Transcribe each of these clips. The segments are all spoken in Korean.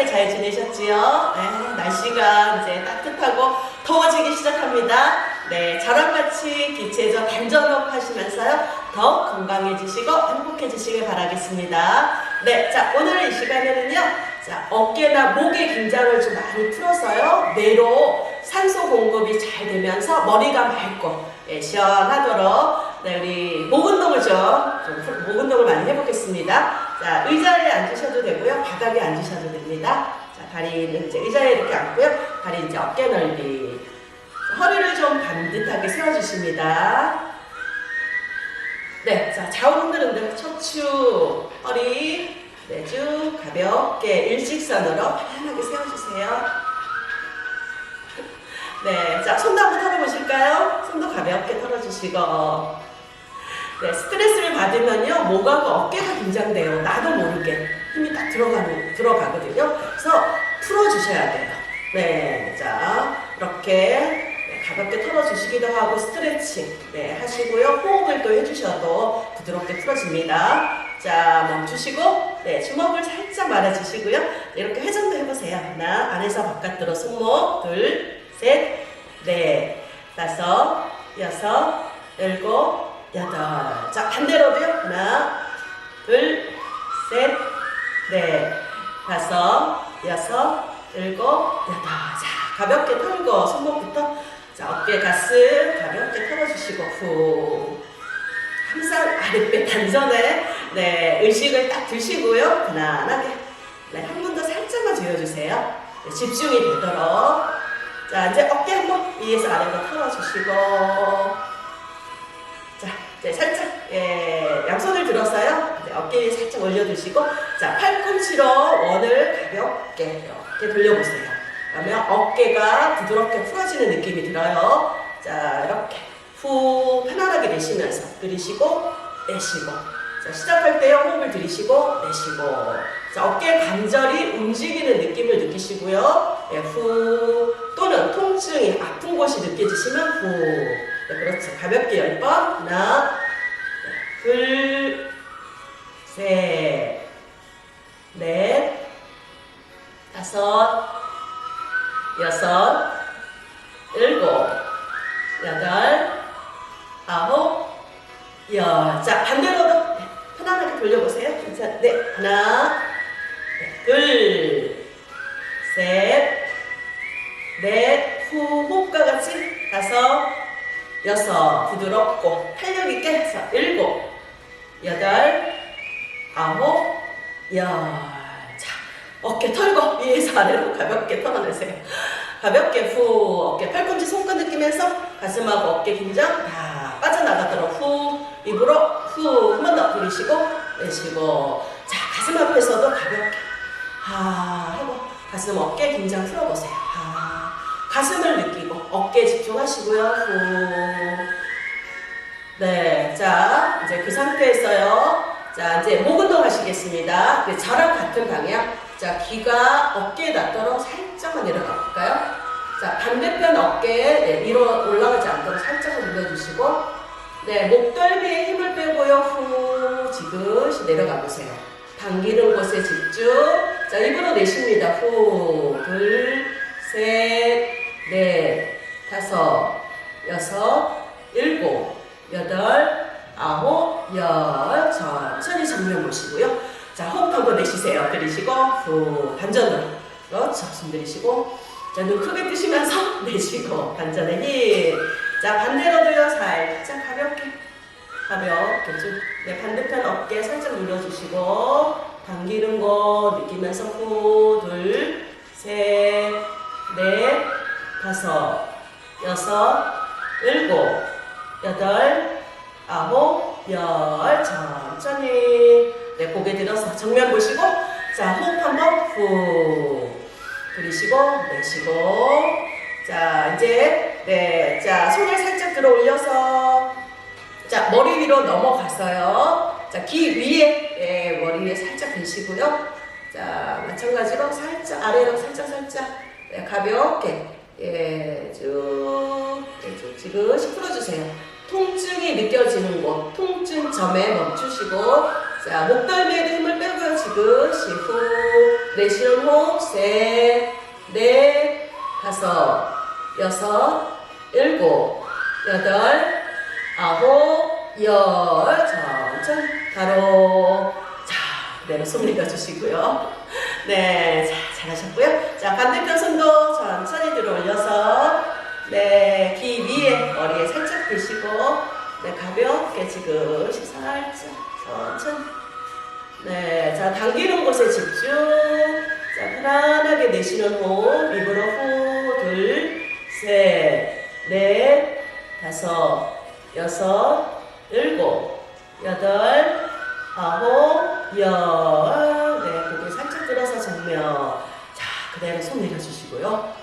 행복하게 잘 지내셨지요? 네, 날씨가 이제 따뜻하고 더워지기 시작합니다. 네, 저랑 같이 기체적 단전업 하시면서요, 더 건강해지시고 행복해지시길 바라겠습니다. 네, 자, 오늘 이 시간에는요, 자, 어깨나 목의 긴장을 좀 많이 풀어서요, 뇌로 산소 공급이 잘 되면서 머리가 맑고, 예, 시원하도록 네, 우리 목 운동을 좀, 좀 풀- 목 운동을 많이 해보겠습니다. 자, 의자에 앉으셔도 되고요. 바닥에 앉으셔도 됩니다. 자, 다리는 이제 의자에 이렇게 앉고요. 다리 이제 어깨 넓이. 자, 허리를 좀 반듯하게 세워주십니다. 네, 자, 좌우 흔들흔들 척추, 허리, 네, 쭉 가볍게 일직선으로 편안하게 세워주세요. 네, 자, 손도 한번 털어보실까요? 손도 가볍게 털어주시고. 네, 스트레스를 받으면요, 목하고 어깨가 긴장돼요. 나도 모르게. 힘이 딱 들어가는, 들어가거든요. 그래서 풀어주셔야 돼요. 네, 자, 이렇게 네, 가볍게 털어주시기도 하고, 스트레칭, 네, 하시고요. 호흡을 또 해주셔도 부드럽게 풀어집니다. 자, 멈추시고, 네, 주먹을 살짝 말아주시고요. 이렇게 회전도 해보세요. 하나, 안에서 바깥으로 손목, 둘, 셋, 넷, 다섯, 여섯, 일곱, 여덟. 자, 반대로도요. 하나, 둘, 셋, 넷, 다섯, 여섯, 일곱, 여덟. 자, 가볍게 털고 손목부터 자, 어깨 가슴 가볍게 털어주시고 후. 항상 아랫배 단전에 네, 의식을 딱 두시고요. 편안하게. 네, 한 번 더 살짝만 조여주세요. 네, 집중이 되도록. 자, 이제 어깨 한번 위에서 아래로 털어주시고. 자, 이제 살짝, 예, 양손을. 이제 어깨 위에 살짝 올려두시고. 자, 팔꿈치로 원을 가볍게 이렇게 돌려보세요. 그러면 어깨가 부드럽게 풀어지는 느낌이 들어요. 자, 이렇게 후 편안하게 내쉬면서 들이쉬고 내쉬고. 자, 시작할 때요 호흡을 들이쉬고 내쉬고. 자, 어깨 관절이 움직이는 느낌을 느끼시고요. 예, 후 또는 통증이 아픈 곳이 느껴지시면 후. 네, 그렇죠. 가볍게 열 번. 하나, 네, 둘, 셋, 넷, 다섯, 여섯, 일곱, 여덟, 아홉, 열. 자, 반대로도 네, 편안하게 돌려보세요. 자, 네, 하나, 네, 둘, 셋, 넷, 후, 호흡과 같이 다섯, 여섯, 부드럽고 탄력 있게 해서 일곱, 여덟, 아홉, 열. 자, 어깨 털고 위에서 아래로 가볍게 털어내세요. 가볍게 후, 어깨 팔꿈치 손끝 느끼면서 가슴하고 어깨 긴장 다 빠져나가도록 후, 입으로 후, 한 번 더 들이쉬고 내쉬고. 자, 가슴 앞에서도 가볍게 하 하고 가슴 어깨 긴장 풀어보세요. 하. 가슴을 느끼고 어깨 집중하시고요. 후. 네, 자 이제 그 상태에서요. 자 이제 목 운동 하시겠습니다. 네, 저랑 같은 방향. 자 귀가 어깨에 닿도록 살짝만 내려가 볼까요? 자 반대편 어깨에 네, 위로 올라가지 않도록 살짝만 눌러주시고 네 목덜미에 힘을 빼고요. 후 지그시 내려가 보세요. 당기는 곳에 집중. 자 입으로 내쉽니다. 후, 둘, 셋, 넷, 다섯, 여섯, 일곱, 여덟, 아홉, 열. 천천히 정면 보시고요. 자, 호흡 한번 내쉬세요. 들이쉬고, 후, 반전으로. 그렇죠. 숨 들이쉬고. 자, 눈 크게 뜨시면서 내쉬고, 반전의 힘. 자, 반대로도요. 살짝 가볍게. 가볍게 쭉. 네, 반대편 어깨 살짝 눌러주시고, 당기는 거 느끼면서 후, 둘, 셋, 넷, 다섯, 여섯, 일곱, 여덟, 아홉, 열. 천천히. 네, 고개 들어서 정면 보시고, 자, 호흡 한번 후. 들이쉬고, 내쉬고. 자, 이제, 네, 자, 손을 살짝 들어 올려서, 자, 머리 위로 넘어갔어요. 자, 귀 위에, 예, 머리 위에 살짝 대시고요. 자, 마찬가지로 살짝, 아래로 살짝, 살짝, 네, 가볍게, 예, 쭉, 예, 쭉 지그시 풀어주세요. 통증이 느껴지는 곳, 통증 점. 점에 멈추시고 자 목덜미에도 힘을 빼고요 지금 시후 내쉬는 호흡 셋 넷 다섯 여섯 일곱 여덟 아홉 열 천천히 바로 자 그대로 숨 내려주시고요 네 자, 잘하셨고요 자 반대편 손도 천천히 들어 올려서 네, 귀 위에 머리에 살짝 드시고, 네, 가볍게 지그시 살짝, 천천히. 네, 자, 당기는 곳에 집중. 자, 편안하게 내쉬는 호흡, 입으로 후, 둘, 셋, 넷, 다섯, 여섯, 일곱, 여덟, 아홉, 열. 그대로 손 내려주시고요.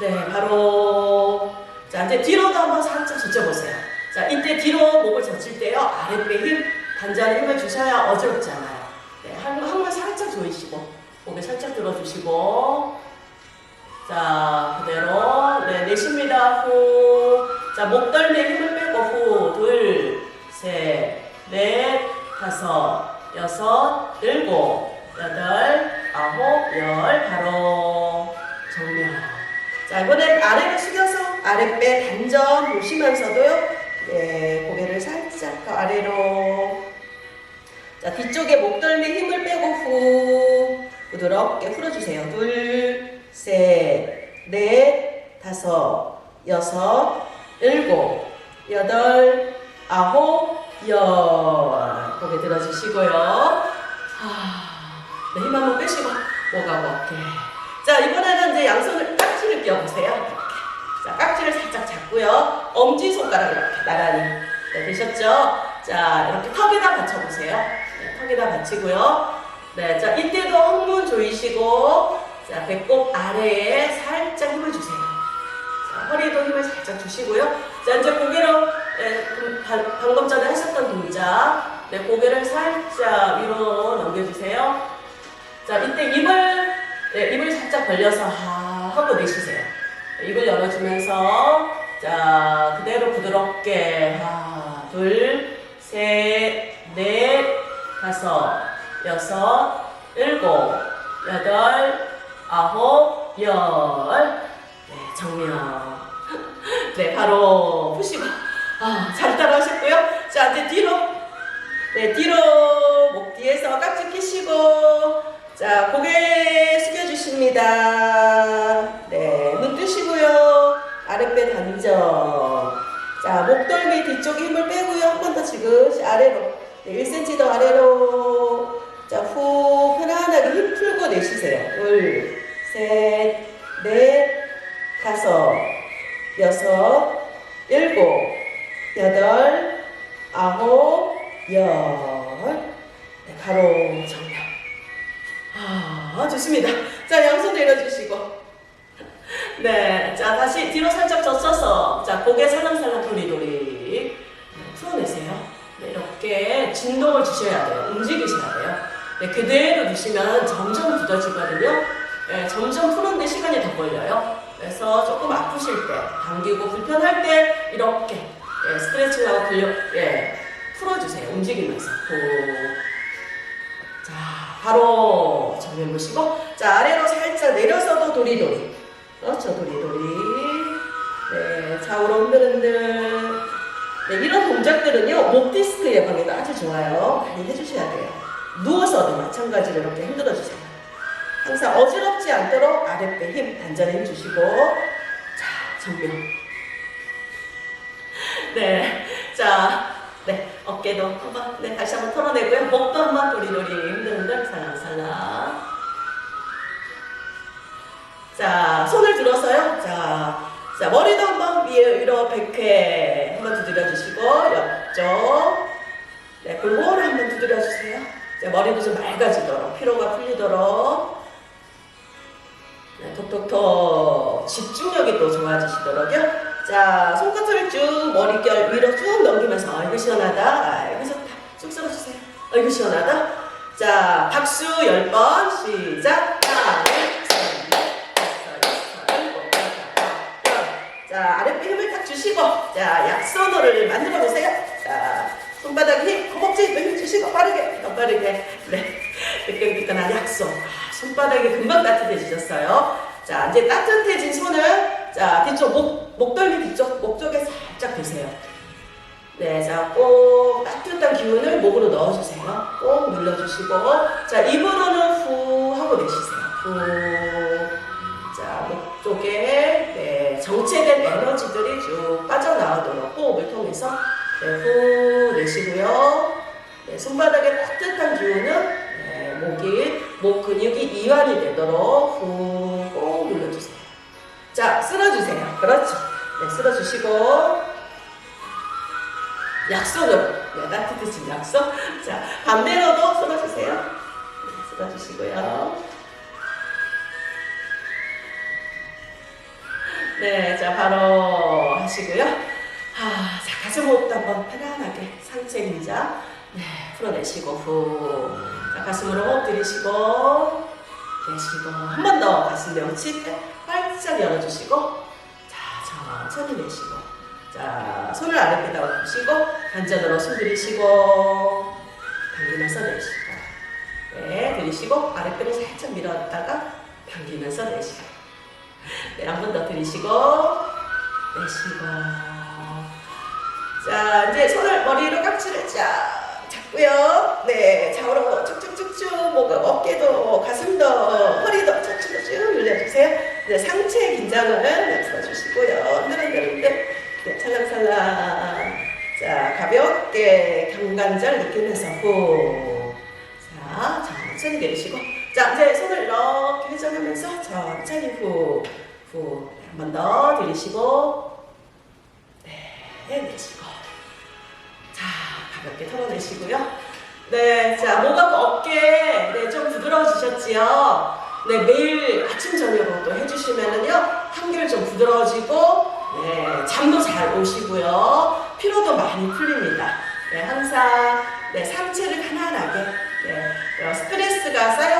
네, 바로 자 이제 뒤로도 한번 살짝 젖혀보세요. 자 이때 뒤로 목을 젖힐 때요 아랫배 힘 단전에 힘을 주셔야 어지럽잖아요. 네, 한, 한번 살짝 조이시고 고개 살짝 들어주시고 자 그대로 네 내쉽니다 후. 자 목덜미에 힘을 빼고 후 둘, 셋, 넷, 다섯, 여섯, 일곱, 여덟, 아홉, 열 바로. 자, 이번엔 아래를 숙여서 아랫배 단전 보시면서도요. 네, 고개를 살짝 더 아래로. 자, 뒤쪽에 목덜미 힘을 빼고 후 부드럽게 풀어주세요. 둘, 셋, 넷, 다섯, 여섯, 일곱, 여덟, 아홉, 열. 고개 들어주시고요. 하, 네, 힘 한번 빼시고 목하고 어깨. 자, 이번에는 이제 양손을 이렇게. 자, 깍지를 살짝 잡고요. 엄지손가락 이렇게 나란히. 네, 되셨죠? 자, 이렇게 턱에다 받쳐보세요. 네, 턱에다 받치고요. 네, 자, 이때도 항문 조이시고, 자, 배꼽 아래에 살짝 힘을 주세요. 자, 허리도 힘을 살짝 주시고요. 자, 이제 고개로, 네, 그 방- 방금 전에 하셨던 동작, 네, 고개를 살짝 위로 넘겨주세요. 자, 이때 입을 네, 입을 살짝 벌려서 하 하고 내쉬세요. 네, 입을 열어주면서 자 그대로 부드럽게 하나 둘셋넷 다섯 여섯 일곱 여덟 아홉 열 네, 정면 네 바로 푸시고 아, 잘 따라하셨고요. 자 이제 뒤로 네 뒤로 목 뒤에서 깍지 끼시고 자, 고개 숙여주십니다. 자, 목덜미 뒤쪽에 힘을 빼고요. 한 번 더 지그시 아래로. 네, 1cm 더 아래로. 자, 후 편안하게 힘 풀고 내쉬세요. 둘, 셋, 넷, 다섯, 여섯, 일곱, 여덟, 아홉, 열. 네, 바로 정면. 아, 좋습니다. 자, 양손 내려주시고. 네, 자, 다시 뒤로 살짝 젖혀서, 자, 고개 살랑살랑 도리도리. 네. 네, 이렇게 진동을 주셔야 돼요. 움직이셔야 돼요. 네, 그대로 두시면 점점 굳어지거든요. 네, 점점 푸는데 시간이 더 걸려요. 그래서 조금 아프실 때, 당기고 불편할 때, 이렇게, 예, 스트레칭하고 근력, 예, 풀어주세요. 움직이면서. 호. 자, 바로 정면 보시고, 자, 아래로 살짝 내려서도 도리도리. 그렇죠, 도리도리. 네, 좌우로 흔들흔들. 네, 이런 동작들은요, 목 디스크 예방에도 아주 좋아요. 많이 해주셔야 돼요. 누워서도 마찬가지로 이렇게 흔들어주세요. 항상 어지럽지 않도록 아랫배 힘, 단전에 힘 주시고, 자, 정면. 네, 자, 네, 어깨도 한번, 네, 다시 한번 털어내고요. 목도 한번 도리도리 흔들흔들 살랑살랑. 자, 손을 들어서요. 자, 자, 머리도 한번 위로 100회 한번 두드려 주시고, 옆쪽. 네, 골고루 한번 두드려 주세요. 자, 머리도 좀 맑아지도록, 피로가 풀리도록. 네, 톡톡톡. 집중력이 또 좋아지시도록요. 자, 손끝을 쭉 머릿결 위로 쭉 넘기면서, 아이고, 시원하다. 아이고, 좋다. 쭉 쓸어주세요. 아이고, 시원하다. 자, 박수 10번. 시작. 아랫배 힘을 탁 주시고, 자, 약선호를 만들어 보세요. 자, 손바닥 힘, 허벅지 힘 주시고 빠르게, 더 빠르게. 네. 뜨끈뜨끈한 약속. 아, 손바닥이 금방 따뜻해지셨어요. 자, 이제 따뜻해진 손을, 자, 뒤쪽, 목, 목덜미 뒤쪽, 목 쪽에 살짝 대세요. 네, 자, 꼭 따뜻한 기운을 목으로 넣어주세요. 꼭 눌러주시고, 자, 입으로는 후 하고 내쉬세요. 후. 자, 목 쪽에, 네, 정체된 에너지들이 쭉 빠져나오도록 호흡을 통해서, 네, 후 내쉬고요. 네, 손바닥에 따뜻한 기운은, 네, 목이, 목 근육이 이완이 되도록 후꼭 눌러주세요. 자, 쓸어주세요. 그렇죠. 네, 쓸어주시고, 약속으로 네, 따뜻해진 약속 자 반대로도 쓸어주세요 네, 쓸어주시고요 네 자 바로 하시고요. 아, 자 가슴 호흡도 한번 편안하게 상체 긴장 네 풀어내시고 후 자 가슴으로 호흡 들이쉬고 내쉬고 한 번 더 가슴 내어치 활짝 열어주시고 자 천천히 내쉬고 자, 손을 아랫배다가 두시고 단전으로 숨 들이쉬고 당기면서 내쉬고 네, 들이쉬고 아랫배를 살짝 밀었다가 당기면서 내쉬고 네, 한번 더 들이쉬고 내쉬고 자, 이제 손을 머리로 깍지를 쫙 잡고요 네, 좌우로 쭉쭉쭉쭉 목, 어깨도 가슴도 허리도 쭉쭉쭉 늘려주세요 네, 상체 긴장을 네, 풀어주시고요 흔들흔들흔들 네, 찰랑찰랑. 자, 가볍게 경관절 느끼면서 후. 자, 천천히 내리시고. 자, 이제 손을 이렇게 회전하면서 천천히 후. 후. 네, 한번 더 들이쉬고. 네, 내쉬고. 자, 가볍게 털어내시고요. 네, 자, 목하고 어깨, 네, 좀 부드러워지셨지요? 네, 매일 아침, 저녁으로 또 해주시면은요, 한결 좀 부드러워지고, 네, 잠도 잘 오시고요. 피로도 많이 풀립니다. 네, 항상 네, 상체를 편안하게 네, 어, 스트레스가 쌓여도요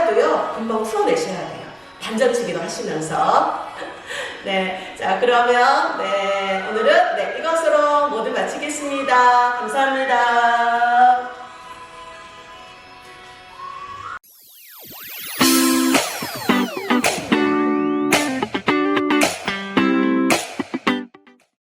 금방 풀어내셔야 돼요. 반전치기도 하시면서. 네. 자, 그러면, 네. 오늘은, 네. 이것으로 모두 마치겠습니다. 감사합니다.